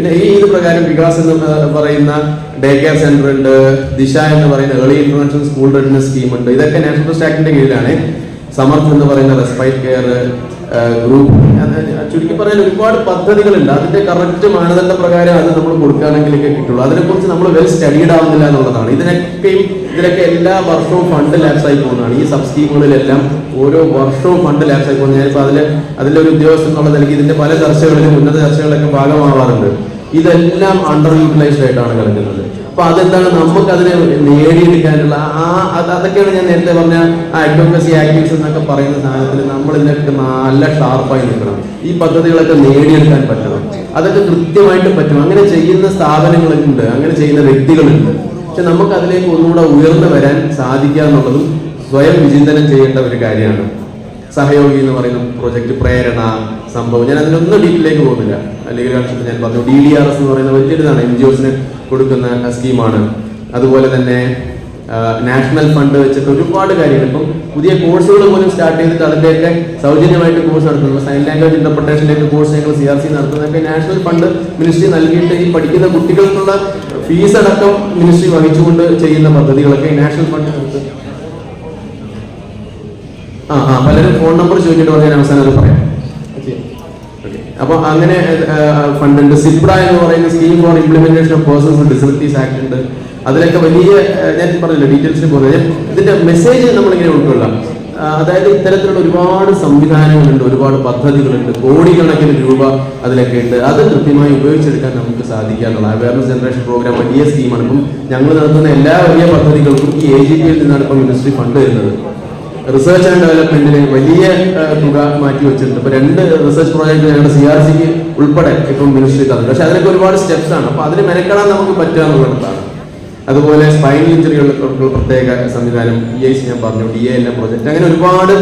പിന്നെ ഈ ഇത് പ്രകാരം വികാസ് എന്ന് പറയുന്ന ഡേ കെയർ സെന്റർ ഉണ്ട് ദിശ എന്ന് പറയുന്ന early intervention school readiness scheme ഉണ്ട്. ഇതൊക്കെ നാഷണൽ ട്രസ്റ്റ് ആക്ടിന്റെ കീഴിലാണ്. സമർത്ഥ് എന്ന് പറയുന്ന റെസ്പൈറ്റ് കെയർ ഗ്രൂപ്പ് ചുരുക്കി പറയാൻ ഒരുപാട് പദ്ധതികളുണ്ട്. അതിന്റെ കറക്റ്റ് മാനദണ്ഡ പ്രകാരം അത് നമ്മൾ കൊടുക്കുകയാണെങ്കിലൊക്കെ കിട്ടുള്ളൂ. അതിനെക്കുറിച്ച് നമ്മൾ വെൽ സ്റ്റഡീഡ് ആവുന്നില്ല എന്നുള്ളതാണ്. ഇതിനൊക്കെയും ഇതിലൊക്കെ എല്ലാ വർഷവും ഫണ്ട് ലാപ്സ് ആയി പോകുന്നതാണ്. ഈ സബ് സ്കീമുകളിലെല്ലാം ഓരോ വർഷവും ഫണ്ട് ലാപ്സ് ആയി പോകുന്നത് ഞാനിപ്പോൾ അതിൽ അതിലൊരു ഒരു ഉദ്യോഗസ്ഥൻ എന്നുള്ള നിലയ്ക്ക് ഇതിന്റെ പല ചർച്ചകളിലും ഉന്നത ചർച്ചകളിലൊക്കെ ഭാഗമാവാറുണ്ട്. ഇതെല്ലാം അണ്ടർ യൂട്ടിലൈസ്ഡ് ആയിട്ടാണ് കിടക്കുന്നത്. അപ്പൊ അതെന്താണ്? നമുക്ക് അതിനെ നേടിയെടുക്കാനുള്ള ആ അത് അതൊക്കെയാണ് ഞാൻ നേരത്തെ പറഞ്ഞ അഡ്വക്കസി ആക്ടിവിറ്റീസ് എന്നൊക്കെ പറയുന്ന സാധനത്തിൽ നമ്മൾ ഇതിനൊക്കെ നല്ല ഷാർപ്പായി നിൽക്കണം. ഈ പദ്ധതികളൊക്കെ നേടിയെടുക്കാൻ പറ്റണം. അതൊക്കെ കൃത്യമായിട്ട് പറ്റും. അങ്ങനെ ചെയ്യുന്ന സ്ഥാപനങ്ങളുണ്ട്. അങ്ങനെ ചെയ്യുന്ന വ്യക്തികളുണ്ട്. പക്ഷെ നമുക്ക് അതിലേക്ക് ഒന്നുകൂടെ ഉയർന്നു വരാൻ സാധിക്കുക എന്നുള്ളതും സ്വയം വിചിന്തനം ചെയ്യേണ്ട ഒരു കാര്യമാണ്. സഹയോഗി എന്ന് പറയുന്ന പ്രൊജക്ട് പ്രേരണ സംഭവം. ഞാൻ അതിനൊന്നും ഡീറ്റെയിലേക്ക് പോകുന്നില്ല. അല്ലെങ്കിൽ വർഷത്തിൽ ഞാൻ പറഞ്ഞു ഡി ഡി ആർ എസ് എന്ന് പറയുന്ന വലിയൊരിതാണ് എൻ ജി ഒസിന് കൊടുക്കുന്ന സ്കീമാണ്. അതുപോലെ തന്നെ നാഷണൽ ഫണ്ട് വെച്ചിട്ട് ഒരുപാട് കാര്യങ്ങൾ. ഇപ്പം പുതിയ കോഴ്സുകൾ പോലും സ്റ്റാർട്ട് ചെയ്തിട്ട് അതിന്റെയൊക്കെ സൗജന്യമായിട്ട് കോഴ്സ് നടത്തുന്നത് സൈൻ ലാംഗ്വേജ് ഇന്റർപ്രിട്ടേഷന്റെ കോഴ്സ് ഞങ്ങൾ സി ആർ സി നടത്തുന്നതൊക്കെ നാഷണൽ ഫണ്ട് മിനിസ്ട്രി നൽകിയിട്ട് ഈ പഠിക്കുന്ന കുട്ടികൾക്കുള്ള ഫീസ് അടക്കം മിനിസ്ട്രി വഹിച്ചുകൊണ്ട് ചെയ്യുന്ന പദ്ധതികളൊക്കെ നാഷണൽ ഫണ്ട് ആ ആ പലരും ഫോൺ നമ്പർ ചോദിച്ചിട്ട് പറഞ്ഞാൽ അവസാനം അത് പറയാം. അപ്പൊ അങ്ങനെ ഫണ്ട് ഉണ്ട്. സിപ്ര എന്ന് പറയുന്ന scheme for implementation of persons with disabilities act ഉണ്ട്. അതിലൊക്കെ വലിയ ഞാൻ പറഞ്ഞില്ല ഡീറ്റെയിൽസിന് പോകുന്നത് ഇതിന്റെ മെസ്സേജ് നമ്മളിങ്ങനെ ഉൾക്കൊള്ളാം അതായത് ഇത്തരത്തിലുള്ള ഒരുപാട് സംവിധാനങ്ങളുണ്ട് ഒരുപാട് പദ്ധതികളുണ്ട്. കോടിക്കണക്കിന് രൂപ അതിലൊക്കെ ഉണ്ട്. അത് കൃത്യമായി ഉപയോഗിച്ചെടുക്കാൻ നമുക്ക് സാധിക്കുക എന്നുള്ള അവയർനെസ് ജനറേഷൻ പ്രോഗ്രാം വലിയ സ്കീമാണ് ഇപ്പം ഞങ്ങൾ നടത്തുന്ന എല്ലാ വലിയ പദ്ധതികൾക്കും ഈ എ ജി പിയിൽ നിന്നാണ് ഇപ്പം മിനിസ്ട്രി ഫണ്ട് വരുന്നത്. റിസർച്ച് ആൻഡ് ഡെവലപ്മെന്റിന് വലിയ തുക മാറ്റി വെച്ചിട്ടുണ്ട്. ഇപ്പൊ രണ്ട് റിസർച്ച് പ്രോജക്ട് ഞങ്ങളുടെ സി ആർ സിക്ക് ഉൾപ്പെടെ ഇപ്പം മിനിസ്ട്രി തന്നിട്ടുണ്ട് പക്ഷെ അതിനൊക്കെ ഒരുപാട് സ്റ്റെപ്സ് ആണ്. അപ്പൊ അതിന് മെനക്കെടാൻ നമുക്ക് പറ്റുക എന്നുള്ളതാണ്. അതുപോലെ സ്പൈൻ ഇഞ്ചറികൾക്കുള്ള പ്രത്യേക സംവിധാനം ഇ ഐ സി ഞാൻ പറഞ്ഞു ഡി എ എല്ലാം പ്രോജക്ട് അങ്ങനെ ഒരുപാട്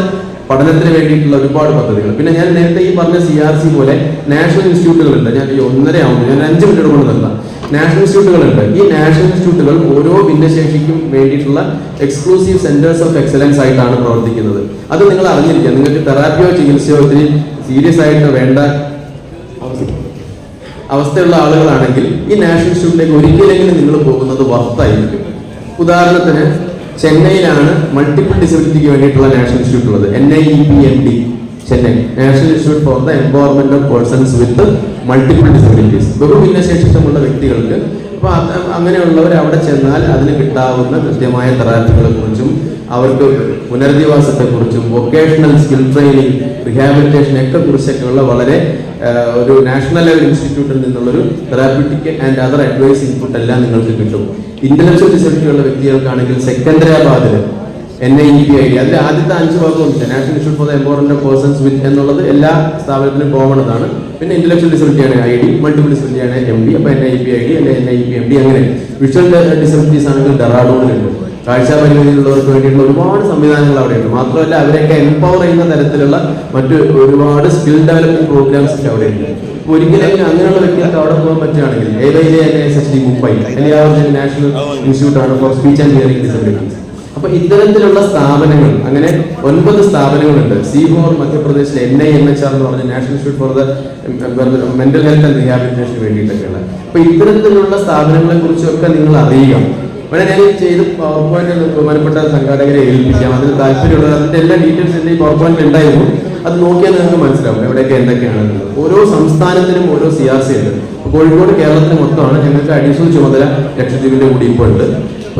പഠനത്തിന് വേണ്ടിയിട്ടുള്ള ഒരുപാട് പദ്ധതികൾ. പിന്നെ ഞാൻ നേരത്തെ ഈ പറഞ്ഞ സി ആർ സി പോലെ നാഷണൽ ഇൻസ്റ്റിറ്റ്യൂട്ടുകൾ ഉണ്ട് ഞാൻ ഈ ഒന്നര ആവുന്നു. ഞാൻ അഞ്ച് മിനിറ്റ് കൊണ്ട് നിർത്താം നാഷണൽ ഇൻസ്റ്റിറ്റ്യൂട്ടുകളുണ്ട് ഈ നാഷണൽ ഇൻസ്റ്റിറ്റ്യൂട്ടുകൾ ഓരോ ഭിന്നശേഷിക്കും വേണ്ടിയിട്ടുള്ള എക്സ്ക്ലൂസീവ് സെന്റേഴ്സ് ഓഫ് എക്സലൻസ് ആയിട്ടാണ് പ്രവർത്തിക്കുന്നത്. അത് നിങ്ങൾ അറിഞ്ഞിരിക്കുക നിങ്ങൾക്ക് തെറാപ്പിയോ ചികിത്സയോ ഒത്തിരി സീരിയസ് ആയിട്ട് വേണ്ട അവസ്ഥയുള്ള ആളുകളാണെങ്കിൽ ഈ നാഷണൽ ഇൻസ്റ്റിറ്റ്യൂട്ടിലേക്ക് ഒരിക്കലെങ്കിലും നിങ്ങൾ പോകുന്നത് വർത്തായിരിക്കും ഉദാഹരണത്തിന് ചെന്നൈയിലാണ് മൾട്ടിപ്പിൾ ഡിസബിലിറ്റിക്ക് വേണ്ടിയിട്ടുള്ള നാഷണൽ ഇൻസ്റ്റിറ്റ്യൂട്ട് ഉള്ളത്. N I E P M D Chennai. National institute for the empowerment of persons with multiple disabilities ബഹുഭിന്നശേഷിത്വമുള്ള വ്യക്തികൾക്ക്. അപ്പൊ അങ്ങനെയുള്ളവർ അവിടെ ചെന്നാൽ അതിന് കിട്ടാവുന്ന കൃത്യമായ തെറാപ്പികളെ കുറിച്ചും അവർക്ക് പുനരധിവാസത്തെ കുറിച്ചും വൊക്കേഷണൽ സ്കിൽ ട്രെയിനിങ് റിഹാബിലിറ്റേഷൻ ഒക്കെ കുറിച്ചൊക്കെയുള്ള വളരെ ഒരു നാഷണൽ ലെവൽ ഇൻസ്റ്റിറ്റ്യൂട്ടിൽ നിന്നുള്ളൊരു therapeutic and other advice input എല്ലാം നിങ്ങൾക്ക് കിട്ടും. ഇന്റലക്ച്വൽ ഡിസബിലിറ്റി ഉള്ള വ്യക്തികൾക്കാണെങ്കിൽ സെക്കൻഡരാബാദിൽ N I E P I D അതിൽ ആദ്യത്തെ അഞ്ച് ഭാഗമുണ്ട് national institute for the empowerment of persons with എന്നുള്ളത് എല്ലാ സ്ഥാപനത്തിനും കോമൺ ആണ് പിന്നെ ഇന്റലക്ച്വൽ ഡിസബിലിറ്റി ആണ് ഐ ഡി മൾട്ടിപ്പിൾ ഡിസബിലിറ്റി ആണ് എം ഡി അപ്പൊ N I P I D അല്ലെ N I P M D അങ്ങനെ. വിഷ്വൽ ഡിസബിലിറ്റീസ് ആണെങ്കിൽ ഡെറാഡൂണിലുണ്ട് കാഴ്ച പരിമിതിയിലുള്ളവർക്ക് വേണ്ടിയിട്ടുള്ള ഒരുപാട് സംവിധാനങ്ങൾ അവിടെയുണ്ട്. മാത്രമല്ല അവരെയൊക്കെ എംപവർ ചെയ്യുന്ന തരത്തിലുള്ള മറ്റ് ഒരുപാട് സ്കിൽ ഡെവലപ്മെന്റ് പ്രോഗ്രാംസ് ഒക്കെ അവിടെയുണ്ട്. ഒരിക്കലെങ്കിലും അങ്ങനെയുള്ള വ്യക്തികൾക്ക് അവിടെ പോകാൻ പറ്റുകയാണെങ്കിൽ A Y N S H D Mumbai അല്ലെങ്കിൽ നാഷണൽ ഇൻസ്റ്റിറ്റ്യൂട്ട് ആണ് for speech and hearing disabilities അപ്പൊ ഇത്തരത്തിലുള്ള സ്ഥാപനങ്ങൾ അങ്ങനെ ഒൻപത് സ്ഥാപനങ്ങളുണ്ട്. സി ഫോർ മധ്യപ്രദേശിലെ N I M H R എന്ന് പറഞ്ഞ national institute for the mental health and റീഹാബിലിറ്റേഷന് വേണ്ടിയിട്ടൊക്കെയുള്ള അപ്പൊ ഇത്തരത്തിലുള്ള സ്ഥാപനങ്ങളെ കുറിച്ചൊക്കെ നിങ്ങൾ അറിയുക. ഇവിടെ ഞാൻ ചെയ്ത് പവർ പോയിന്റ് ബഹുമാനപ്പെട്ട സംഘാടകരെ ഏൽപ്പിക്കാം. അതിന് താല്പര്യമുള്ളത് അതിന്റെ എല്ലാ ഡീറ്റെയിൽസ് എന്റെ ഈ പവർ പോയിന്റിൽ ഉണ്ടായിരുന്നു അത് നോക്കിയാൽ നിങ്ങൾക്ക് മനസ്സിലാവും എവിടെയൊക്കെ എന്തൊക്കെയാണ് ഓരോ സംസ്ഥാനത്തിനും ഓരോ സി ഉണ്ട്. കോഴിക്കോട് കേരളത്തിന് മൊത്തമാണ്. ഞങ്ങൾക്ക് അഡീഷണൽ ചുമതല ലക്ഷദ്വീപിന്റെ കൂടി ഇപ്പോൾ ഉണ്ട്.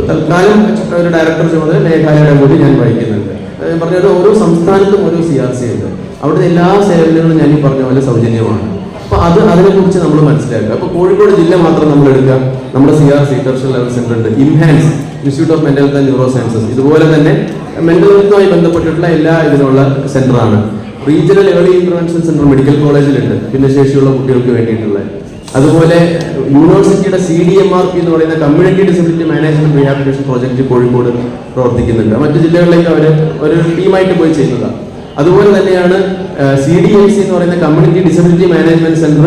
തൽക്കാലം ഒരു ഡയറക്ടർ ചുമതല മേഘാലയയുടെ കൂടി ഞാൻ വഹിക്കുന്നുണ്ട്. പറഞ്ഞത് ഓരോ സംസ്ഥാനത്തും ഓരോ സി ആർ സി ഉണ്ട്. അവിടുത്തെ എല്ലാ സേവനങ്ങളും ഞാൻ ഈ പറഞ്ഞ പോലെ സൗജന്യമാണ്. അപ്പൊ അത് അതിനെ കുറിച്ച് നമ്മൾ മനസ്സിലാക്കുക. അപ്പൊ കോഴിക്കോട് ജില്ല മാത്രം നമ്മൾ എടുക്കുക. നമ്മുടെ C R C tertiary level centre ഉണ്ട്. NIMHANS institute of mental health and neuro sciences ഇതുപോലെ തന്നെ മെന്റൽ ഹെൽത്തുമായി ബന്ധപ്പെട്ടിട്ടുള്ള എല്ലാ ഇതിനുള്ള സെന്ററാണ് regional early intervention centre medical കോളേജിലുണ്ട് ഭിന്നശേഷിയുള്ള കുട്ടികൾക്ക് വേണ്ടിയിട്ടുള്ള അതുപോലെ യൂണിവേഴ്സിറ്റിയുടെ C D M R P എന്ന് പറയുന്ന community disability management rehabilitation project Kozhikode പ്രവർത്തിക്കുന്നുണ്ട്. മറ്റു ജില്ലകളിലേക്ക് അവർ ഒരു ടീമായിട്ട് പോയി ചെയ്യുന്നതാണ്. അതുപോലെ തന്നെയാണ് സി ഡി ഐ സി എന്ന് പറയുന്ന community disability management centre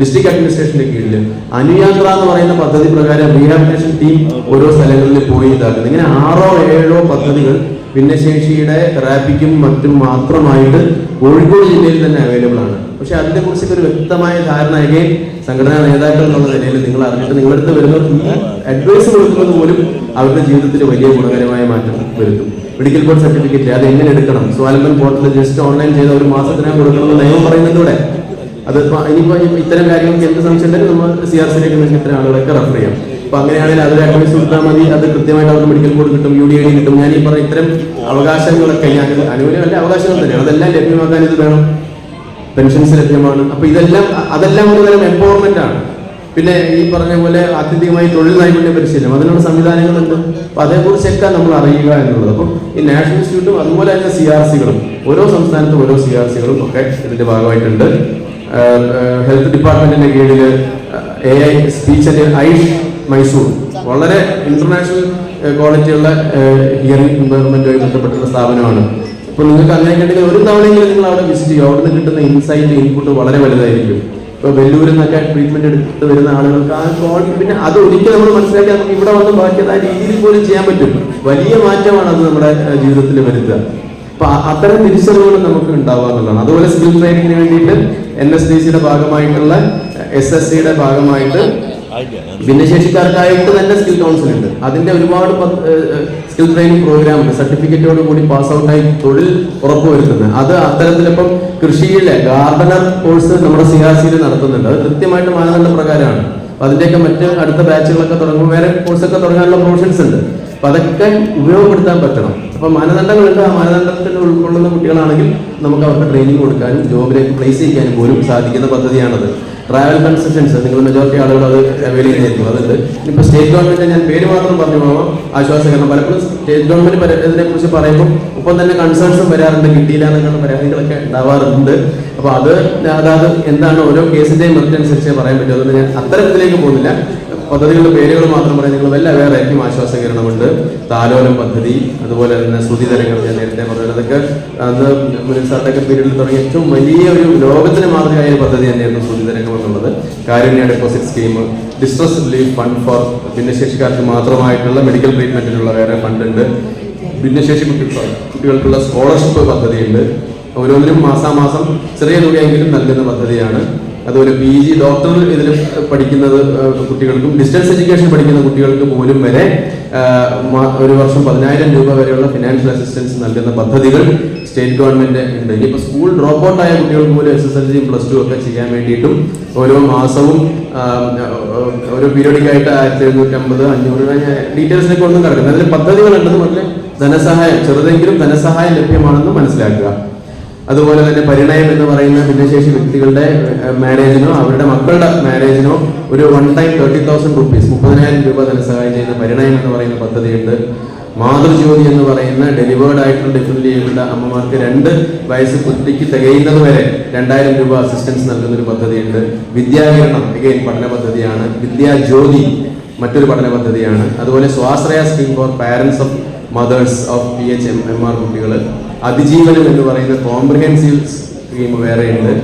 district അഡ്മിനിസ്ട്രേഷന്റെ കീഴിൽ അനുയാത്ര എന്ന് പറയുന്ന പദ്ധതി പ്രകാരം റീഹാബിലിറ്റേഷൻ ടീം ഓരോ സ്ഥലങ്ങളിൽ പോയി ഇതാക്കുന്നത് ഇങ്ങനെ ആറോ ഏഴോ പദ്ധതികൾ ഭിന്നശേഷിയുടെ തെറാപ്പിക്കും മറ്റും മാത്രമായിട്ട് കോഴിക്കോട് ജില്ലയിൽ തന്നെ അവൈലബിൾ ആണ്. പക്ഷെ അതിനെ കുറിച്ചൊക്കെ ഒരു വ്യക്തമായ ധാരണ എങ്കിൽ സംഘടനാ നേതാക്കൾ എന്നുള്ള നിലയിൽ നിങ്ങൾ അറിഞ്ഞിട്ട് നിങ്ങളടുത്ത് വരുന്നവർക്ക് ഈ അഡ്വൈസ് കൊടുക്കുന്നത് പോലും അവരുടെ ജീവിതത്തിൽ വലിയ ഗുണകരമായ മാറ്റം വരുത്തും. മെഡിക്കൽ ബോർഡ് സർട്ടിഫിക്കറ്റ് അത് എങ്ങനെ എടുക്കണം? സ്വാലംബൻ പോർട്ടലിൽ ജസ്റ്റ് ഓൺലൈൻ ചെയ്ത ഒരു മാസത്തിനകം കൊടുക്കണമെന്ന് നിയമം പറയുന്നുണ്ട് ഇവിടെ അത് ഇനിയിപ്പോ ഇത്തരം കാര്യങ്ങൾക്ക് എന്ത് സംശയമുണ്ടെങ്കിൽ നമ്മൾ സി ആർ സിയിലേക്ക് ഇത്തരം ആളുകളൊക്കെ റെഫർ ചെയ്യാം. അപ്പൊ അങ്ങനെയാണെങ്കിൽ അതൊരു അഡ്വൈസ് കൊടുത്താൽ മതി. അത് കൃത്യമായിട്ട് അവർക്ക് മെഡിക്കൽ ബോർഡ് കിട്ടും യു ഡി ഐ ഡി കിട്ടും. ഞാൻ ഈ പറഞ്ഞ ഇത്തരം അവകാശങ്ങളൊക്കെ ഞാൻ അനുകൂലമല്ല അവകാശങ്ങൾ തന്നെയാണ്. അതെല്ലാം ലഭ്യമാക്കാൻ ഇത് വേണം. പെൻഷൻസ് ലഭ്യമാണ് അപ്പൊ ഇതെല്ലാം അതെല്ലാം ഒരു തരം എംപവർമെന്റ് ആണ്. പിന്നെ ഈ പറഞ്ഞ പോലെ ആത്യന്തികമായി തൊഴിൽ നൈപുണ്യ പരിശീലനം അതിനുള്ള സംവിധാനങ്ങളുണ്ട്. അപ്പൊ അതേക്കുറിച്ചൊക്കെ നമ്മൾ അറിയുക എന്നുള്ളത്. അപ്പം ഈ നാഷണൽ ഇൻസ്റ്റിറ്റ്യൂട്ടും അതുപോലെ തന്നെ സി ആർ സികളും ഓരോ സംസ്ഥാനത്തും ഓരോ സി ആർ സികളും ഒക്കെ ഇതിന്റെ ഭാഗമായിട്ടുണ്ട്. ഹെൽത്ത് ഡിപ്പാർട്ട്മെന്റിന്റെ കീഴിൽ A I speech and AIISH Mysore. വളരെ ഇന്റർനാഷണൽ ക്വാളിറ്റിയുള്ള ഹിയറിംഗ് ഇംപ്രൂവ്മെന്റുമായി ബന്ധപ്പെട്ടുള്ള സ്ഥാപനമാണ്. ഇപ്പൊ നിങ്ങൾക്ക് അങ്ങനെ കണ്ടെങ്കിൽ ഒരു തവണയെങ്കിലും നിങ്ങൾ അവിടെ വിസിറ്റ് ചെയ്യുക. അവിടെ നിന്ന് കിട്ടുന്ന ഇൻസൈറ്റ് ഇൻപുട്ട് വളരെ വലുതായിരിക്കും. ഇപ്പൊ വെല്ലൂരിൽ നിന്നൊക്കെ ട്രീറ്റ്മെന്റ് എടുത്ത് വരുന്ന ആളുകൾക്ക് ആ ക്വാളിറ്റി പിന്നെ അത് ഒരിക്കലും നമ്മൾ മനസ്സിലാക്കി നമുക്ക് ഇവിടെ വന്ന് ബാക്കി അത് ആ രീതിയിൽ പോലും ചെയ്യാൻ പറ്റും. വലിയ മാറ്റമാണ് അത് നമ്മുടെ ജീവിതത്തിൽ വരുത്തുക. അപ്പൊ അത്തരം തിരിച്ചറിവുകൾ നമുക്ക് ഉണ്ടാവുക എന്നുള്ളതാണ്. അതുപോലെ സ്കിൽ ട്രെയിനിങ്ങിന് വേണ്ടിയിട്ട് എൻ എസ് ഡി സിയുടെ ഭാഗമായിട്ടുള്ള എസ് എസ് സിയുടെ ഭാഗമായിട്ട് ഭിന്നശേഷിക്കാർക്കായിട്ട് തന്നെ സ്കിൽ കൗൺസിൽ ഉണ്ട്. അതിന്റെ ഒരുപാട് സ്കിൽ ട്രെയിനിങ് പ്രോഗ്രാം സർട്ടിഫിക്കറ്റോട് കൂടി പാസ് ഔട്ടായി തൊഴിൽ ഉറപ്പുവരുത്തുന്നത്. അത് അത്തരത്തിലിപ്പം കൃഷിയിലെ ഗാർഡനർ കോഴ്സ് നമ്മുടെ സി ആർ സിയിൽ നടത്തുന്നുണ്ട്. അത് കൃത്യമായിട്ട് മാനദണ്ഡ പ്രകാരമാണ്. അപ്പൊ അതിന്റെയൊക്കെ മറ്റ് അടുത്ത ബാച്ചുകളൊക്കെ തുടങ്ങുമ്പോൾ വേറെ കോഴ്സൊക്കെ തുടങ്ങാനുള്ള പ്രൊവിഷൻസ് ഉണ്ട്. അപ്പൊ അതൊക്കെ ഉപയോഗപ്പെടുത്താൻ പറ്റണം. അപ്പൊ മാനദണ്ഡങ്ങളുണ്ട്. ആ മാനദണ്ഡത്തിൽ ഉൾക്കൊള്ളുന്ന കുട്ടികളാണെങ്കിൽ നമുക്ക് അവർക്ക് ട്രെയിനിങ് കൊടുക്കാനും ജോബിലേക്ക് പ്ലേസ് ചെയ്യാനും പോലും സാധിക്കുന്ന പദ്ധതിയാണത്. ട്രാവൽ കൺസെഷൻസ് നിങ്ങൾ മെജോറിറ്റി ആളുകൾ അത് അവൈൽ ചെയ്യുന്നതായിരിക്കും. അതുണ്ട് ഇപ്പൊ സ്റ്റേറ്റ് ഗവൺമെന്റ് ഞാൻ പേര് മാത്രം പറഞ്ഞു പോകാം ആശ്വാസകരണം പലപ്പോഴും സ്റ്റേറ്റ് ഗവൺമെന്റ് ഇതിനെ കുറിച്ച് പറയുമ്പോൾ ഒപ്പം തന്നെ കൺസേൺസും വരാറുണ്ട് കിട്ടിയില്ല എന്നുള്ള പരാതികളൊക്കെ ഉണ്ടാവാറുണ്ട്. അപ്പൊ അത് അതായത് എന്താണ് ഓരോ കേസിന്റെയും മെറിറ്റ് അനുസരിച്ച് പറയാൻ പറ്റും. അതുകൊണ്ട് ഞാൻ അത്തരത്തിലേക്ക് പോകുന്നില്ല. പദ്ധതികളുടെ പേരുകൾ മാത്രം പറയാം നിങ്ങൾ വല്ല വേറെ ആയിരിക്കും ആശ്വാസകരണമുണ്ട്. താലോലം പദ്ധതി അതുപോലെ തന്നെ ശ്രുതിതരങ്ങൾ ഞാൻ നേരത്തെ പറഞ്ഞത് അതൊക്കെ അന്ന് മുനിസാറിന്റെ പീരീഡിൽ തുടങ്ങിയ ഏറ്റവും വലിയ ഒരു ലോകത്തിന് മാതൃകയായ പദ്ധതി തന്നെയായിരുന്നു ശ്രുതിതരംഗം എന്നുള്ളത് Karunya deposit scheme distress relief fund for ഭിന്നശേഷിക്കാർക്ക് മാത്രമായിട്ടുള്ള മെഡിക്കൽ ട്രീറ്റ്മെന്റിനുള്ള വേറെ ഫണ്ട് ഉണ്ട്. ഭിന്നശേഷി കുട്ടികൾക്കുള്ള സ്കോളർഷിപ്പ് പദ്ധതിയുണ്ട്. ഓരോന്നിനും മാസാമാസം ചെറിയ തുകയെങ്കിലും നൽകുന്ന പദ്ധതിയാണ്. അതുപോലെ പി ജി ഡോക്ടർ ഇതിൽ പഠിക്കുന്നത് കുട്ടികൾക്കും ഡിസ്റ്റൻസ് എഡ്യൂക്കേഷൻ പഠിക്കുന്ന കുട്ടികൾക്ക് പോലും വരെ ഒരു വർഷം പതിനായിരം രൂപ വരെയുള്ള ഫിനാൻഷ്യൽ അസിസ്റ്റൻസ് നൽകുന്ന പദ്ധതികൾ സ്റ്റേറ്റ് ഗവൺമെന്റ് ഉണ്ട്. ഇനിയിപ്പോൾ സ്കൂൾ ഡ്രോപ്പ് ഔട്ട് ആയ കുട്ടികൾക്ക് പോലും എസ് എസ് എൽ സിയും പ്ലസ് ടു ഒക്കെ ചെയ്യാൻ വേണ്ടിയിട്ടും ഓരോ മാസവും ഓരോ പീരിയോഡിക് ആയിട്ട് ആയിരത്തി എഴുന്നൂറ്റി അമ്പത് അഞ്ഞൂറ് ഡീറ്റെയിൽസിലേക്ക് ഒന്നും കിടക്കുന്നത് അതിൽ പദ്ധതികളുണ്ടെന്ന് അതിൽ ധനസഹായം ചെറുതെങ്കിലും ധനസഹായം ലഭ്യമാണെന്ന് മനസ്സിലാക്കുക. അതുപോലെ തന്നെ പരിണയം എന്ന് പറയുന്ന ഭിന്നശേഷി വ്യക്തികളുടെ മാരേജിനോ അവരുടെ മക്കളുടെ മാരേജിനോ ഒരു one time thirty thousand rupees മുപ്പതിനായിരം രൂപ ധനസഹായം ചെയ്യുന്ന പരിണയം എന്ന് പറയുന്ന പദ്ധതിയുണ്ട്. മാതൃജ്യോതി എന്ന് പറയുന്ന ഡെലിവേർഡ് ആയിട്ടുള്ള ഡിഫറന്റ് ചെയ്യേണ്ട അമ്മമാർക്ക് രണ്ട് വയസ്സ് കുട്ടിക്ക് തികയുന്നത് വരെ രണ്ടായിരം രൂപ അസിസ്റ്റൻസ് നൽകുന്ന ഒരു പദ്ധതിയുണ്ട്. വിദ്യാകരണം അഗൈൻ പഠന പദ്ധതിയാണ്. വിദ്യാജ്യോതി മറ്റൊരു പഠന പദ്ധതിയാണ്. അതുപോലെ Swashraya scheme for parents of mothers of P H M M R കുട്ടികൾ അതിജീവനം എന്ന് പറയുന്ന കോംപ്രിഹെൻസീവ് സ്കീം വേറെയുണ്ട്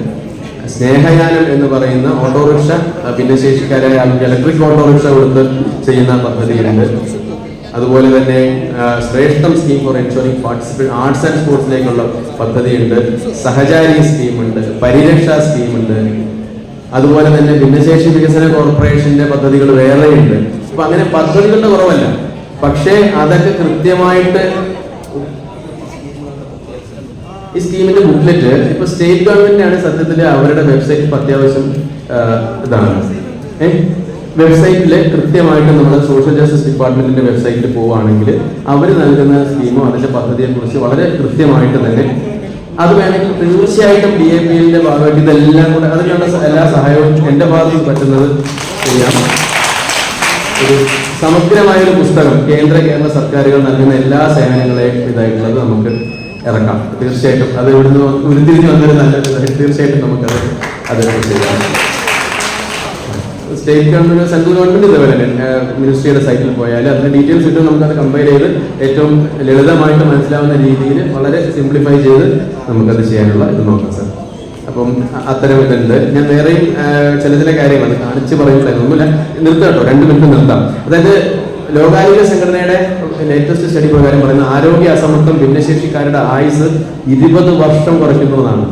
സ്നേഹയാനം എന്ന് പറയുന്ന ഓട്ടോറിക്ഷ ഭിന്നശേഷിക്കാരായ ആൾക്ക് ഇലക്ട്രിക് ഓട്ടോറിക്ഷ കൊടുത്ത് ചെയ്യുന്ന പദ്ധതിയുണ്ട്. അതുപോലെ തന്നെ Sreshtam scheme for ensuring participle arts and സ്പോർട്സിലേക്കുള്ള പദ്ധതിയുണ്ട്. സഹചാരി സ്കീമുണ്ട് പരിരക്ഷാ സ്കീമുണ്ട്. അതുപോലെ തന്നെ ഭിന്നശേഷി വികസന കോർപ്പറേഷന്റെ പദ്ധതികൾ വേറെയുണ്ട്. അപ്പൊ അങ്ങനെ പദ്ധതികളുടെ കുറവല്ല. പക്ഷേ അതൊക്കെ കൃത്യമായിട്ട് ഈ സ്കീമിന്റെ ബുക്ക്ലെറ്റ് ഇപ്പൊ സ്റ്റേറ്റ് ആണ് സത്യത്തിൽ അവരുടെ വെബ്സൈറ്റ് ഇപ്പൊ അത്യാവശ്യം ഇതാണ്. വെബ്സൈറ്റിൽ കൃത്യമായിട്ട് നമ്മുടെ സോഷ്യൽ ജസ്റ്റിസ് ഡിപ്പാർട്ട്മെന്റിന്റെ വെബ്സൈറ്റിൽ പോവുകയാണെങ്കിൽ അവർ നൽകുന്ന സ്കീമോ അതിന്റെ പദ്ധതിയെ കുറിച്ച് വളരെ കൃത്യമായിട്ട് തന്നെ അത് വേണമെങ്കിൽ തീർച്ചയായിട്ടും ഡി എ പി എല്ലിന്റെ ഭാഗമായിട്ട് ഇതെല്ലാം കൂടെ അതിനുള്ള എല്ലാ സഹായവും എന്റെ ഭാഗത്ത് പറ്റുന്നത് ചെയ്യാം ഒരു സമഗ്രമായ ഒരു പുസ്തകം കേന്ദ്ര കേരള സർക്കാരുകൾ നൽകുന്ന എല്ലാ സേവനങ്ങളെയും ഇതായിട്ടുള്ളത് നമുക്ക് ഇറക്കാം തീർച്ചയായിട്ടും അത് ഇവിടുന്ന് ഉരുത്തിരിഞ്ഞ് വന്നൊരു നല്ല തീർച്ചയായിട്ടും നമുക്കത് അത് ചെയ്യാം. സ്റ്റേറ്റ് ഗവൺമെന്റ് സെൻട്രൽ ഗവൺമെന്റ് ഇതേപോലെ തന്നെ മിനിസ്ട്രിയുടെ സൈറ്റിൽ പോയാൽ അതിന്റെ ഡീറ്റെയിൽസ് ഇട്ട് നമുക്കത് കമ്പയർ ചെയ്ത് ഏറ്റവും ലളിതമായിട്ട് മനസ്സിലാവുന്ന രീതിയിൽ വളരെ സിംപ്ലിഫൈ ചെയ്ത് നമുക്കത് ചെയ്യാനുള്ള ഇത് നോക്കാം സാർ. അപ്പം അത്തരം ഇതുണ്ട് ഞാൻ വേറെയും ചില ചില കാര്യങ്ങൾ കാണിച്ച് പറയുന്നില്ല നിർത്തട്ടോ നിർത്താം കേട്ടോ. രണ്ട് മിനിറ്റ് നിർത്താം. അതായത് ലോകാരോഗ്യ സംഘടനയുടെ ലേറ്റസ്റ്റ് സ്റ്റഡി പ്രകാരം പറയുന്ന ആരോഗ്യ അസമത്വം ഭിന്നശേഷിക്കാരുടെ ആയുസ് ഇരുപത് വർഷം കുറയ്ക്കുന്നതാണ്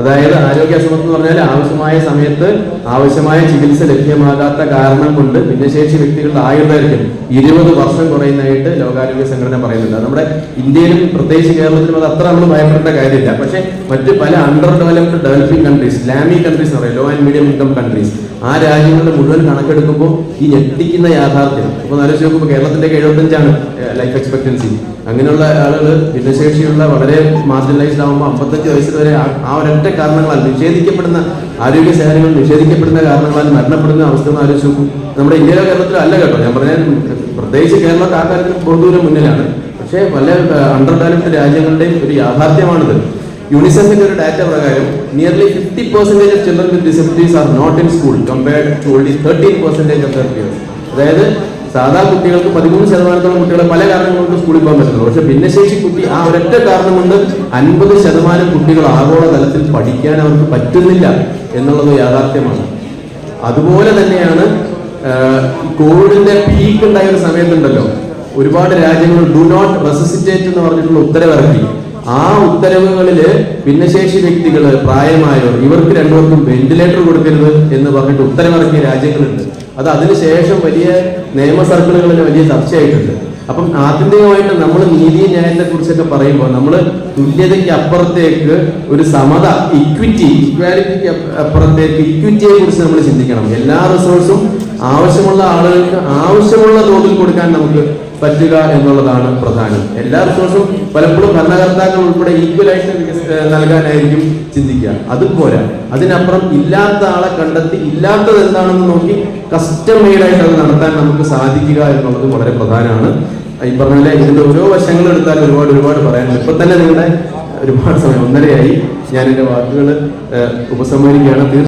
അതായത് ആരോഗ്യ അസമത്വം എന്ന് പറഞ്ഞാൽ ആവശ്യമായ സമയത്ത് ആവശ്യമായ ചികിത്സ ലഭ്യമാകാത്ത കാരണം കൊണ്ട് ഭിന്നശേഷി വ്യക്തികളുടെ ആയുർദൈർഘ്യം ഇരുപത് വർഷം കുറയുന്നതായിട്ട് ലോകാരോഗ്യ സംഘടന പറയുന്നുണ്ട്. നമ്മുടെ ഇന്ത്യയിലും പ്രത്യേകിച്ച് കേരളത്തിലും അത് അത്ര നമ്മൾ ഭയപ്പെടേണ്ട കാര്യമില്ല. പക്ഷേ മറ്റ് പല under developed developing countries Islamic countries എന്ന് പറയും low and medium income countries ആ രാജ്യങ്ങളുടെ മുഴുവൻ കണക്കെടുക്കുമ്പോൾ ഈ ഞെട്ടിക്കുന്ന യാഥാർത്ഥ്യം. അപ്പോൾ ആലോചിച്ച് നോക്കുമ്പോൾ കേരളത്തിന്റെ എഴുപത്തഞ്ചാണ് ലൈഫ് എക്സ്പെക്ടൻസി അങ്ങനെയുള്ള ആളുകൾ ഭിന്നശേഷിയുള്ള വളരെ മാർജിനലൈസ്ഡ് ആകുമ്പോൾ അമ്പത്തഞ്ച് വയസ്സിൽ വരെ ആ- ആ ഒരൊറ്റ കാരണങ്ങളാൽ നിഷേധിക്കപ്പെടുന്ന ആരോഗ്യ സേവനങ്ങൾ നിഷേധിക്കപ്പെടുന്ന കാരണങ്ങളാൽ മരണപ്പെടുന്ന അവസ്ഥ എന്ന് ആലോചിച്ച് നോക്കും. നമ്മുടെ ഇന്ത്യയിലെ കേരളത്തിൽ അല്ല കേട്ടോ. ഞാൻ പറഞ്ഞ പ്രത്യേകിച്ച് കേരളത്തിൽ ആ കാര്യത്തിൽ ബഹുദൂരം മുന്നിലാണ്. പക്ഷേ പല അണ്ടർ ഡെവലപ്ഡ് രാജ്യങ്ങളുടെയും ഒരു യാഥാർത്ഥ്യമാണിത്. യൂണിസെഫിന്റെ ഒരു ഡാറ്റ പ്രകാരം nearly fifty percentage of children with disabilities are not in school compared to only thirteen percentage of their peers അതായത് സാധാ കുട്ടികൾക്ക് പതിമൂന്ന് ശതമാനത്തോളം കുട്ടികളെ പല കാരണങ്ങൾ കൊണ്ട് സ്കൂളിൽ പോകാൻ പറ്റുന്നു പക്ഷെ ഭിന്നശേഷി കുട്ടി ആ ഒരൊറ്റ കാരണം കൊണ്ട് അൻപത് ശതമാനം കുട്ടികൾ ആഗോള തലത്തിൽ പഠിക്കാൻ അവർക്ക് പറ്റുന്നില്ല എന്നുള്ളത് യാഥാർത്ഥ്യമാണ്. അതുപോലെ തന്നെയാണ് കോവിഡിന്റെ പീക്ക് ഉണ്ടായ ഒരു സമയത്തുണ്ടല്ലോ ഒരുപാട് രാജ്യങ്ങൾ ഡു നോട്ട് റെസിസിറ്റേറ്റ് എന്ന് പറഞ്ഞിട്ടുള്ള ഉത്തരവിറക്കി. ആ ഉത്തരവുകളിൽ ഭിന്നശേഷി വ്യക്തികൾ പ്രായമായവർ ഇവർക്ക് രണ്ടുപേർക്കും വെന്റിലേറ്റർ കൊടുക്കരുത് എന്ന് പറഞ്ഞിട്ട് ഉത്തരവിറക്കിയ രാജ്യങ്ങളുണ്ട്. അത് അതിനുശേഷം വലിയ നിയമ സർക്കിളുകളിൽ വലിയ ചർച്ചയായിട്ടുണ്ട്. അപ്പം ആത്യന്തികമായിട്ട് നമ്മൾ നീതി ന്യായത്തെ കുറിച്ചൊക്കെ പറയുമ്പോൾ നമ്മൾ തുല്യതയ്ക്ക് അപ്പുറത്തേക്ക് ഒരു സമത ഇക്വിറ്റി ഇക്വാലിറ്റിക്ക് അപ്പുറത്തേക്ക് ഇക്വിറ്റിയെ കുറിച്ച് നമ്മൾ ചിന്തിക്കണം. എല്ലാ റിസോഴ്സും ആവശ്യമുള്ള ആളുകൾക്ക് ആവശ്യമുള്ള തോതിൽ കൊടുക്കാൻ നമുക്ക് പറ്റുക എന്നുള്ളതാണ് പ്രധാനം. എല്ലാ റിസോഴ്സും പലപ്പോഴും ഭരണകർത്താക്കൾ ഉൾപ്പെടെ ഈക്വലായിട്ട് നൽകാനായിരിക്കും ചിന്തിക്കുക. അതുപോലെ അതിനപ്പുറം ഇല്ലാത്ത ആളെ കണ്ടെത്തി ഇല്ലാത്തത് എന്താണെന്ന് നോക്കി കസ്റ്റം മെയ്ഡായിട്ട് അത് നടത്താൻ നമുക്ക് സാധിക്കുക എന്നുള്ളത് വളരെ പ്രധാനമാണ്. ഈ പറഞ്ഞ ഇതിന്റെ ഓരോ വശങ്ങൾ എടുത്താൽ ഒരുപാട് ഒരുപാട് പറയാനുണ്ട്. ഇപ്പൊ തന്നെ നിങ്ങളുടെ ഒരുപാട് സമയം ഒന്നരയായി. ഞാൻ എന്റെ വാക്കുകൾ ഉപസംഹരിക്കുകയാണ്.